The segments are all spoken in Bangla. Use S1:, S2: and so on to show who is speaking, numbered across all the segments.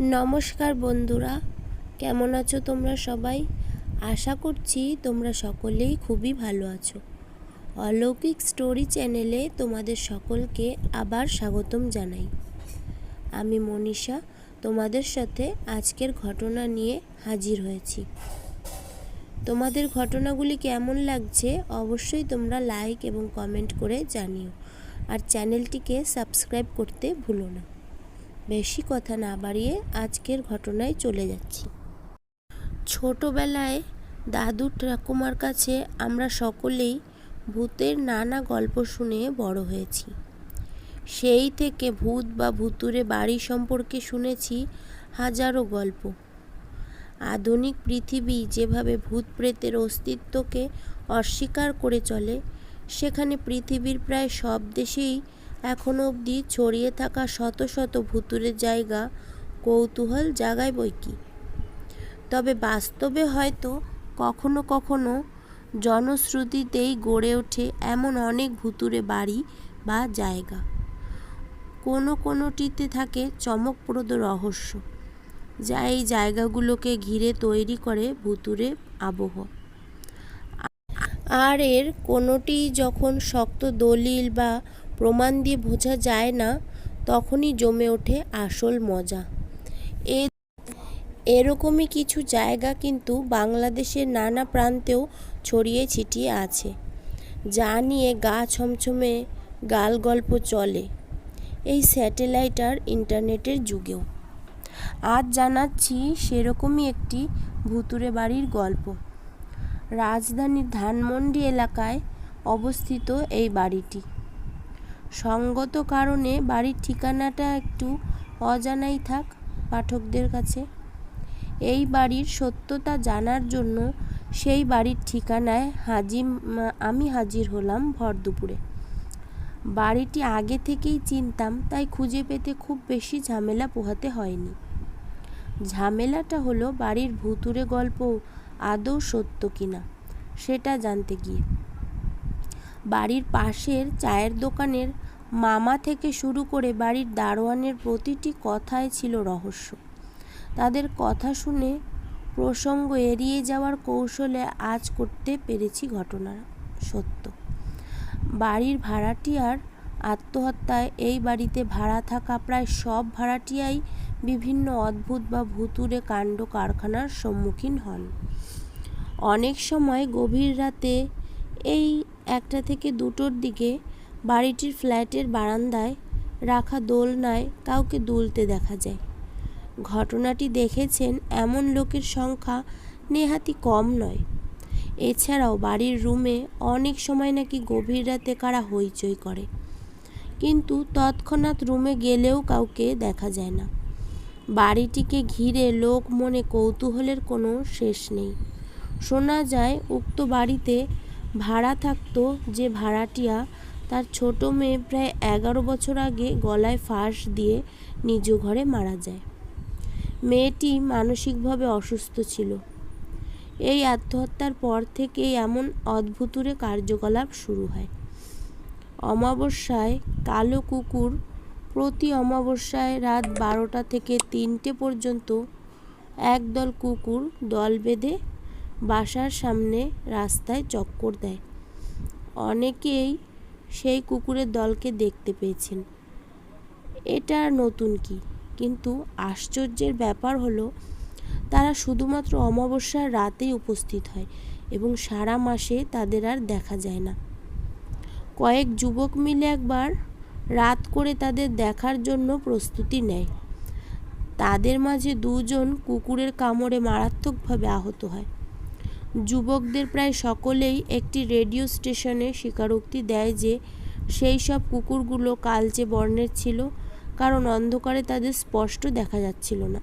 S1: নমস্কার বন্ধুরা, কেমন আছো তোমরা সবাই? আশা করছি তোমরা সকলেই খুবই ভালো আছো। অলৌকিক স্টোরি চ্যানেলে তোমাদের সকলকে আবার স্বাগতম জানাই। আমি মনীষা, তোমাদের সাথে আজকের ঘটনা নিয়ে হাজির হয়েছি। তোমাদের ঘটনাগুলি কেমন লাগছে অবশ্যই তোমরা লাইক এবং কমেন্ট করে জানিও। আর চ্যানেলটিকে সাবস্ক্রাইব করতে ভুলো না। বেশি কথা না বাড়িয়ে আজকের ঘটনায় চলে যাচ্ছি। ছোটবেলায় দাদু ঠাকুমার কাছে আমরা সকলেই ভূতের নানা গল্প শুনে বড় হয়েছি। সেই থেকে ভূত বা ভুতুরে বাড়ি সম্পর্কে শুনেছি হাজারো গল্প। আধুনিক পৃথিবী যেভাবে ভূত প্রেতের অস্তিত্বকে অস্বীকার করে চলে, সেখানে পৃথিবীর প্রায় সব দেশেই এখনও অবধি ছড়িয়ে থাকা শত শত ভুতুরের জায়গা কৌতূহল জাগায় বই কি? তবে বাস্তবে হয়তো কখনো কখনো জনশ্রুতিতেই গড়ে ওঠে এমন অনেক ভুতুরে বাড়ি বা জায়গা। কোনো কোনোটিতে থাকে চমকপ্রদ রহস্য, যা এই জায়গাগুলোকে ঘিরে তৈরি করে ভুতুরে আবহ। আর এর কোনোটি যখন শক্ত দলিল বা প্রমাণ দিয়ে বোঝা যায় না, তখনই জমে ওঠে আসল মজা। এ এরকমই কিছু জায়গা কিন্তু বাংলাদেশের নানা প্রান্তেও ছড়িয়ে ছিটিয়ে আছে, যা নিয়ে গা ছমছমে গাল গল্প চলে এই স্যাটেলাইট আর ইন্টারনেটের যুগেও। আজ জানাচ্ছি সেরকমই একটি ভুতুরে বাড়ির গল্প। রাজধানীর ধানমন্ডি এলাকায় অবস্থিত এই বাড়িটি। সঙ্গত কারণে বাড়ির ঠিকানাটা একটু অজানাই থাক পাঠকদের কাছে। এই বাড়ির সত্যতা জানার জন্য সেই বাড়ির ঠিকানায় হাজির আমি হাজির হলাম ভর দুপুরে। বাড়িটি আগে থেকেই চিনতাম, তাই খুঁজে পেতে খুব বেশি ঝামেলা পোহাতে হয়নি। ঝামেলাটা হলো বাড়ির ভুতুরে গল্প আদৌ সত্য কিনা, সেটা জানতে গিয়ে। বাড়ির পাশের চায়ের দোকানের মামা থেকে শুরু করে বাড়ির দারোয়ানের প্রতিটি কথায় ছিল রহস্য। তাদের কথা শুনে প্রসঙ্গ এড়িয়ে যাওয়ার কৌশলে আজ করতে পেরেছি ঘটনা সত্য। বাড়ির ভাড়াটিয়ার আত্মহত্যায় এই বাড়িতে ভাড়া থাকা প্রায় সব ভাড়াটিয়াই বিভিন্ন অদ্ভুত বা ভুতুরে কাণ্ড কারখানার সম্মুখীন হন। অনেক সময় গভীর রাতে এই একটা থেকে দুটোর দিকে বাড়িটির ফ্ল্যাটের বারান্দায় রাখা দোলনায় কাউকে দুলতে দেখা যায়। ঘটনাটি দেখেছেন এমন লোকের সংখ্যা নেহাতি কম নয়। এছাড়াও বাড়ির রুমে অনেক সময় নাকি গভীর রাতে কারা হইচই করে। কিন্তু তৎক্ষণাৎ রুমে গেলেও কাউকে দেখা যায় না। বাড়িটিকে ঘিরে লোক মনে কৌতূহলের কোনো শেষ নেই। শোনা যায়, উক্ত বাড়িতে ভাড়া থাকতো যে ভাড়াটিয়া তার ছোট মেয়ে প্রায় এগারো বছর আগে গলায় ফাঁস দিয়ে নিজ ঘরে মারা যায়। মেয়েটি মানসিকভাবে অসুস্থ ছিল। এই আত্মহত্যার পর থেকেই এমন অদ্ভুতুরে কার্যকলাপ শুরু হয়। অমাবস্যায় কালো কুকুর প্রতি অমাবস্যায় রাত বারোটা থেকে তিনটে পর্যন্ত একদল কুকুর দল বেঁধে বাসার সামনে রাস্তায় চক্কর দেয়। অনেকেই সেই কুকুরের দলকে দেখতে পেয়েছেন। এটা নতুন কি? কিন্তু আশ্চর্যের ব্যাপার হলো, তারা শুধুমাত্র অমাবস্যার রাতেই উপস্থিত হয় এবং সারা মাসে তাদের আর দেখা যায় না। কয়েক যুবক মিলে একবার রাত করে তাদের দেখার জন্য প্রস্তুতি নেয়। তাদের মাঝে দুজন কুকুরের কামড়ে মারাত্মকভাবে আহত হয়। যুবকদের প্রায় সকলেই একটি রেডিও স্টেশনে স্বীকারোক্তি দেয় যে, সেই সব কুকুরগুলো কালচে বর্ণের ছিল, কারণ অন্ধকারে তাদের স্পষ্ট দেখা যাচ্ছিল না।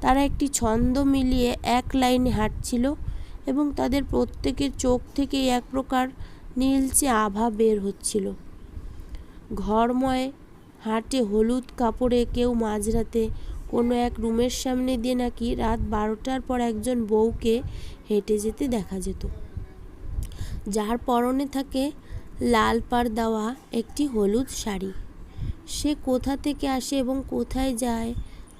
S1: তারা একটি ছন্দ মিলিয়ে এক লাইনে হাঁটছিল এবং তাদের প্রত্যেকের চোখ থেকেই এক প্রকার নীলচে আভা বের হচ্ছিল। ঘরময়, হাটে হলুদ কাপড়ে কেউ মাঝরাতে কোনো এক রুমের সামনে দিয়ে নাকি রাত বারোটার পর একজন বউকে হেঁটে যেতে দেখা যেত। যার পরনে থাকে লাল পাড় দেওয়া একটি হলুদ শাড়ি। সে কোথা থেকে আসে এবং কোথায় যায়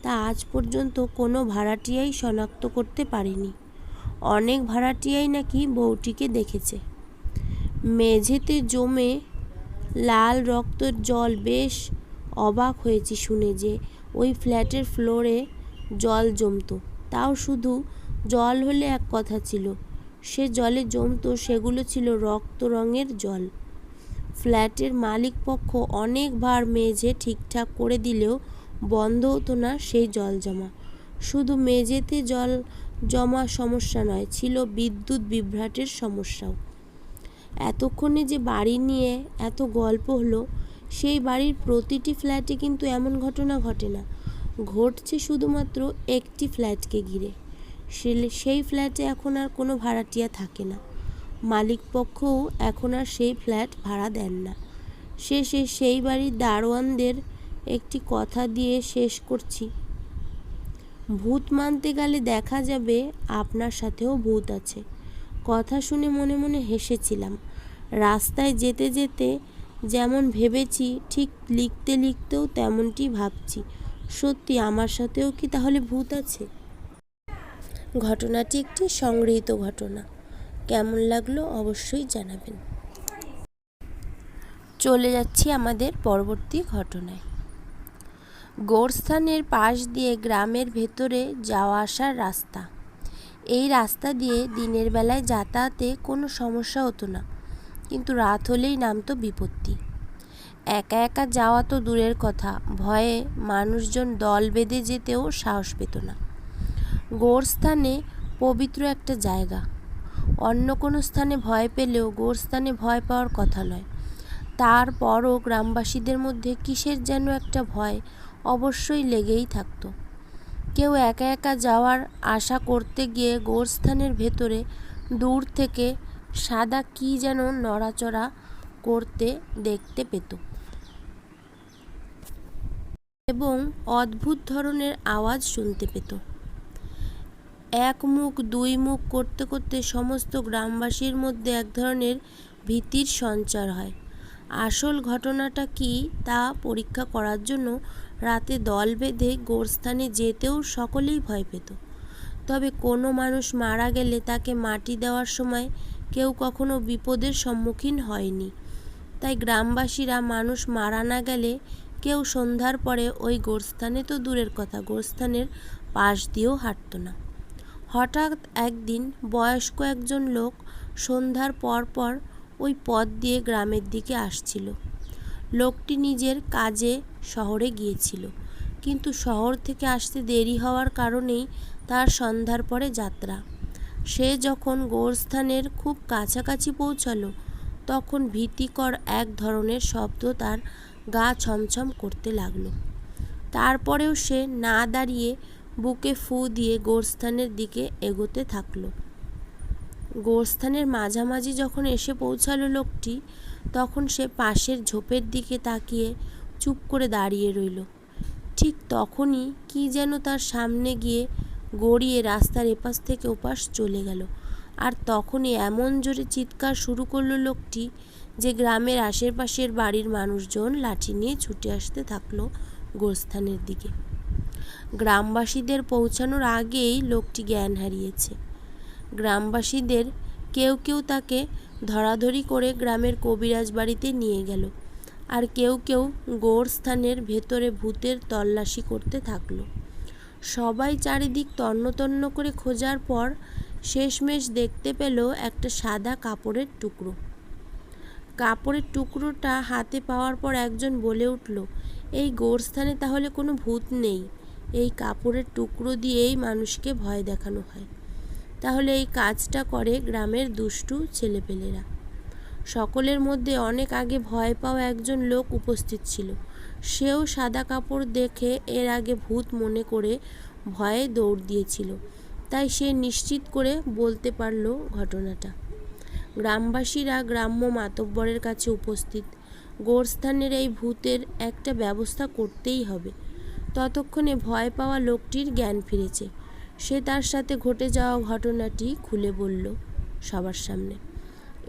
S1: তা আজ পর্যন্ত কোনো ভাড়াটিয়াই শনাক্ত করতে পারেনি। অনেক ভাড়াটিয়াই নাকি বউটিকে দেখেছে। মেঝেতে জমে লাল রক্তের জল বেশ অবাক হয়েছি শুনে যে ওই ফ্ল্যাটের ফ্লোরে জল জমতো। তাও শুধু জল হলে এক কথা ছিল, সে জলে জমতো সেগুলো ছিল রক্ত রঙের জল। ফ্ল্যাটের মালিক পক্ষ অনেকবার মেঝে ঠিকঠাক করে দিলেও বন্ধ হতো না সেই জল জমা। শুধু মেঝেতে জল জমা সমস্যা নয়, ছিল বিদ্যুৎ বিভ্রাটের সমস্যাও। এতক্ষণে যে বাড়ি নিয়ে এত গল্প হলো সেই বাড়ির প্রতিটি ফ্ল্যাটে কিন্তু এমন ঘটনা ঘটে না। ঘটছে শুধুমাত্র একটি ফ্ল্যাটকে ঘিরে। সেই ফ্ল্যাটে এখন আর কোনো ভাড়াটিয়া থাকে না। মালিক পক্ষও এখন আর সেই ফ্ল্যাট ভাড়া দেন না। শেষে সেই বাড়ির দারোয়ানদের একটি কথা দিয়ে শেষ করছি। ভূত মানতে গেলে দেখা যাবে আপনার সাথেও ভূত আছে। কথা শুনে মনে মনে হেসেছিলাম। রাস্তায় যেতে যেতে যেমন ভেবেছি, ঠিক লিখতে লিখতেও তেমনটি ভাবছি। সত্যি আমার সাথেও কি তাহলে ভূত আছে? ঘটনাটি একটি সংগৃহীত ঘটনা। কেমন লাগল অবশ্যই জানাবেন। চলে যাচ্ছি আমাদের পরবর্তী ঘটনায়। গোরস্থানের পাশ দিয়ে গ্রামের ভেতরে যাওয়া আসার রাস্তা। এই রাস্তা দিয়ে দিনের বেলায় যাতায়াতে কোনো সমস্যা হতো না। কিন্তু রাত হলেই নামতো বিপত্তি। একা একা যাওয়া তো দূরের কথা, ভয়ে মানুষজন দল বেঁধে যেতেও সাহস পেত না। গোরস্থানে পবিত্র একটা জায়গা। অন্য কোনো স্থানে ভয় পেলেও গোরস্থানে ভয় পাওয়ার কথা নয়। তারপরও গ্রামবাসীদের মধ্যে কিসের যেন একটা ভয় অবশ্যই লেগেই থাকতো। কেউ একা একা যাওয়ার আশা করতে গিয়ে গোরস্থানের ভেতরে দূর থেকে সাদা কি যেন নড়াচড়া করতে দেখতে পেত। এবং অদ্ভুত ধরনের আওয়াজ শুনতে পেত। এক মুখ, দুই মুখ করতে করতে সমস্ত গ্রামবাসীর মধ্যে এক ধরনের ভীতির সঞ্চার হয়। আসল ঘটনাটা কি তা পরীক্ষা করার জন্য রাতে দল বেঁধে গোরস্থানে যেতেও সকলেই ভয় পেত। তবে কোনো মানুষ মারা গেলে তাকে মাটি দেওয়ার সময় কেউ কখনো বিপদের সম্মুখীন হয়নি। তাই গ্রামবাসীরা মানুষ মারা না গেলে কেউ সন্ধ্যার পরে ওই গোরস্থানে তো দূরের কথা, গোরস্থানের পাশ দিয়েও হাঁটত না। হঠাৎ একদিন বয়স্ক একজন লোক সন্ধ্যার পর পর ওই পথ দিয়ে গ্রামের দিকে আসছিল। লোকটি নিজের কাজে শহরে গিয়েছিল, কিন্তু শহর থেকে আসতে দেরি হওয়ার কারণেই তার সন্ধ্যার পরে যাত্রা। সে যখন গোরস্থানের খুব কাছাকাছি পৌঁছালো, তখন ভীতিকর এক ধরনের শব্দ তার গা ছমছম করতে লাগল। তারপরেও সে না দাঁড়িয়ে বুকে ফু দিয়ে গোরস্থানের দিকে এগোতে থাকল। গোরস্থানের মাঝামাঝি যখন এসে পৌঁছালো লোকটি, তখন সে পাশের ঝোপের দিকে তাকিয়ে চুপ করে দাঁড়িয়ে রইল। ঠিক তখনই কি যেন তার সামনে গিয়ে গড়িয়ে রাস্তার এপাশ থেকে ওপাশ চলে গেল। আর তখনই এমন জোরে চিৎকার শুরু করল লোকটি যে গ্রামের আশেপাশের বাড়ির মানুষজন লাঠি নিয়ে ছুটে আসতে থাকল গোরস্থানের দিকে। গ্রামবাসীদের পৌঁছানোর আগেই লোকটি জ্ঞান হারিয়েছে। গ্রামবাসীদের কেউ কেউ তাকে ধরাধরি করে গ্রামের কবিরাজ বাড়িতে নিয়ে গেল আর কেউ কেউ গোরস্থানের ভেতরে ভূতের তল্লাশি করতে থাকল। সবাই চারিদিক তন্ন তন্ন করে খোঁজার পর শেষমেশ দেখতে পেল একটা সাদা কাপড়ের টুকরো। কাপড়ের টুকরোটা হাতে পাওয়ার পর একজন বলে উঠল, এই গোরস্থানে তাহলে কোনো ভূত নেই। এই কাপড়ের টুকরো দিয়েই মানুষকে ভয় দেখানো হয়। তাহলে এই কাজটা করে গ্রামের দুষ্টু ছেলেপেলেরা। সকলের মধ্যে অনেক আগে ভয় পাওয়া একজন লোক উপস্থিত ছিল। সেও সাদা কাপড় দেখে এর আগে ভূত মনে করে ভয়ে দৌড় দিয়েছিল। তাই সে নিশ্চিত করে বলতে পারল ঘটনাটা। গ্রামবাসীরা গ্রাম্য মাতব্বরের কাছে উপস্থিত। গোরস্থানের এই ভূতের একটা ব্যবস্থা করতেই হবে। ততক্ষণে ভয় পাওয়া লোকটির জ্ঞান ফিরেছে। সে তার সাথে ঘটে যাওয়া ঘটনাটি খুলে বলল সবার সামনে।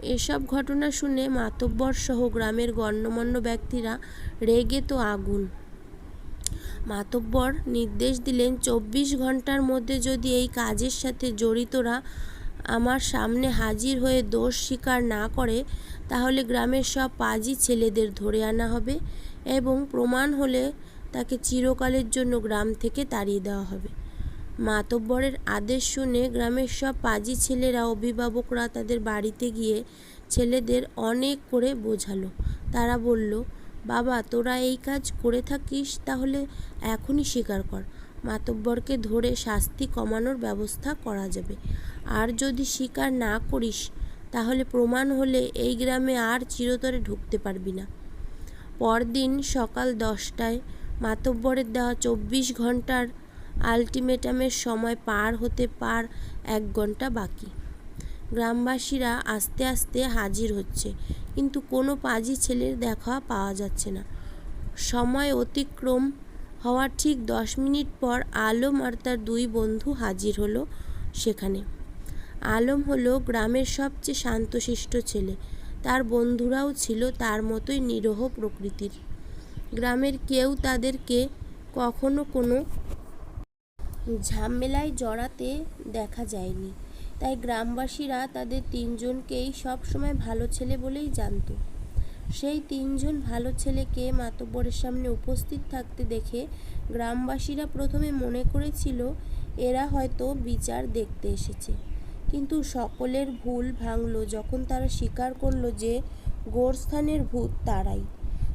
S1: এসব ঘটনা শুনে মাতব্বর সহ গ্রামের গণ্যমান্য ব্যক্তিরা রেগে তো আগুন। মাতব্বর নির্দেশ দিলেন, চব্বিশ ঘণ্টার মধ্যে যদি এই কাজের সাথে জড়িতরা আমার সামনে হাজির হয়ে দোষ স্বীকার না করে, তাহলে গ্রামের সব পাজি ছেলেদের ধরে আনা হবে এবং প্রমাণ হলে তাকে চিরকালের জন্য গ্রাম থেকে তাড়িয়ে দেওয়া হবে। মাতব্বরের আদেশ শুনে গ্রামের সব পাজি ছেলেরা, অভিভাবকরা তাদের বাড়িতে গিয়ে ছেলেদের অনেক করে বোঝালো। তারা বলল, বাবা, তোরা এই কাজ করে থাকিস তাহলে এখনই স্বীকার কর। মাতব্বরকে ধরে শাস্তি কমানোর ব্যবস্থা করা যাবে। আর যদি স্বীকার না করিস, তাহলে প্রমাণ হলে এই গ্রামে আর চিরতরে ঢুকতে পারবি না। পরদিন সকাল দশটায় মাতব্বরের দেওয়া চব্বিশ ঘণ্টার আলটিমেটামের সময় পার হতে পার এক ঘণ্টা বাকি। গ্রামবাসীরা আস্তে আস্তে হাজির হচ্ছে, কিন্তু কোনো পাজি ছেলের দেখা পাওয়া যাচ্ছে না। সময় অতিক্রম হওয়ার ঠিক দশ মিনিট পর আলম আর তার দুই বন্ধু হাজির হলো সেখানে। আলম হলো গ্রামের সবচেয়ে শান্তশিষ্ট ছেলে। তার বন্ধুরাও ছিল তার মতোই নিরহ প্রকৃতির। গ্রামের কেউ তাদেরকে কখনো কোনো ঝামেলায় জড়াতে দেখা যায়নি। তাই গ্রামবাসীরা তাদের তিনজনকেই সবসময় ভালো ছেলে বলেই জানত। সেই তিনজন ভালো ছেলেকে মাতব্বরের সামনে উপস্থিত থাকতে দেখে গ্রামবাসীরা প্রথমে মনে করেছিল, এরা হয়তো বিচার দেখতে এসেছে। কিন্তু সকলের ভুল ভাঙল যখন তারা স্বীকার করল যে গোরস্থানের ভূত তারাই।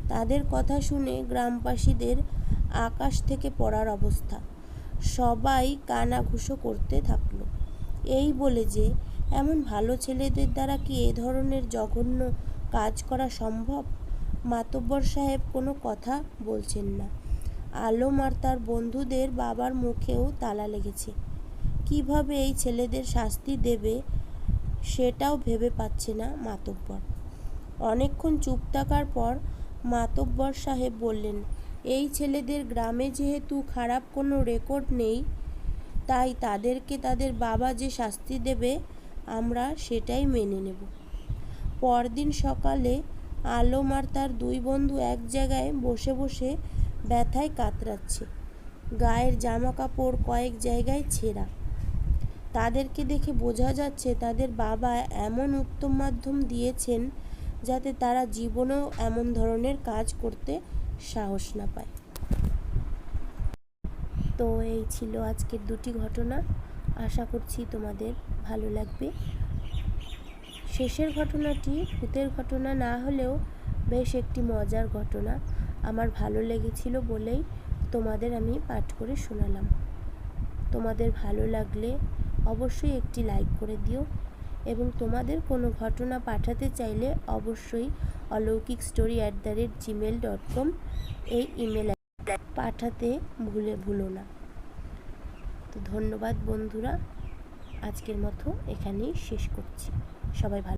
S1: তাদের কথা শুনে গ্রামবাসীদের আকাশ থেকে পড়ার অবস্থা। সবাই কানাঘুষো করতে থাকল। এই বলে যে, এমন ভালো ছেলেদের দ্বারা কি এ ধরনের জঘন্য কাজ করা সম্ভব? মাতব্বর সাহেব কোনো কথা বলছেন না। আলম আর তার বন্ধুদের বাবার মুখেও তালা লেগেছে। কীভাবে এই ছেলেদের শাস্তি দেবে সেটাও ভেবে পাচ্ছে না মাতব্বর। অনেকক্ষণ চুপ থাকার পর মাতব্বর সাহেব বললেন এই ছেলেদের গ্রামে যেহেতু খারাপ কোনো রেকর্ড নেই, তাই তাদেরকে তাদের বাবা যে শাস্তি দেবে, আমরা সেটাই মেনে নেব। পরদিন সকালে আলম আর তার দুই বন্ধু এক জায়গায় বসে বসে ব্যথায় কাতরাচ্ছে। গায়ের জামা কাপড় কয়েক জায়গায় ছেঁড়া। তাদেরকে দেখে বোঝা যাচ্ছে তাদের বাবা এমন উত্তম মাধ্যম দিয়েছেন যাতে তারা জীবনেও এমন ধরনের কাজ করতে সাহস না পায়। তো এই ছিল আজকের দুটি ঘটনা। আশা করছি তোমাদের ভালো লাগবে। শেষের ঘটনাটি ভূতের ঘটনা না হলেও বেশ একটি মজার ঘটনা। আমার ভালো লেগেছিল বলেই তোমাদের আমি পাঠ করে শোনালাম। তোমাদের ভালো লাগলে অবশ্যই একটি লাইক করে দিও এবং তোমাদের কোনো ঘটনা পাঠাতে চাইলে অবশ্যই অলৌকিক story at the rate Gmail dot com এই ইমেল পাঠাতে ভুলে ভুলো না। তো ধন্যবাদ বন্ধুরা, আজকের মতো এখানেই শেষ করছি। সবাই ভালো